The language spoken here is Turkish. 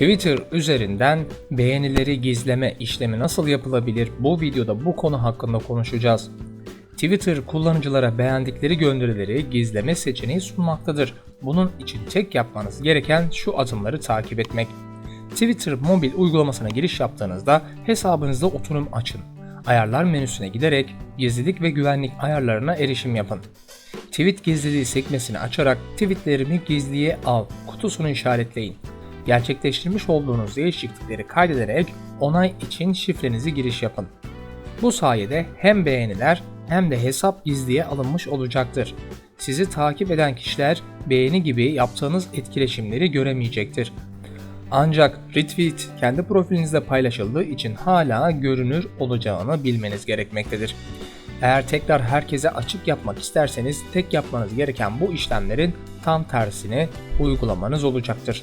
Twitter üzerinden beğenileri gizleme işlemi nasıl yapılabilir? Bu videoda bu konu hakkında konuşacağız. Twitter kullanıcılara beğendikleri gönderileri gizleme seçeneği sunmaktadır. Bunun için tek yapmanız gereken şu adımları takip etmek. Twitter mobil uygulamasına giriş yaptığınızda hesabınızda oturum açın. Ayarlar menüsüne giderek gizlilik ve güvenlik ayarlarına erişim yapın. Tweet gizliliği sekmesini açarak tweetlerimi gizliye al kutusunu işaretleyin. Gerçekleştirmiş olduğunuz değişiklikleri kaydederek onay için şifrenizi giriş yapın. Bu sayede hem beğeniler hem de hesap gizliye alınmış olacaktır. Sizi takip eden kişiler beğeni gibi yaptığınız etkileşimleri göremeyecektir. Ancak retweet kendi profilinizde paylaşıldığı için hala görünür olacağını bilmeniz gerekmektedir. Eğer tekrar herkese açık yapmak isterseniz tek yapmanız gereken bu işlemlerin tam tersini uygulamanız olacaktır.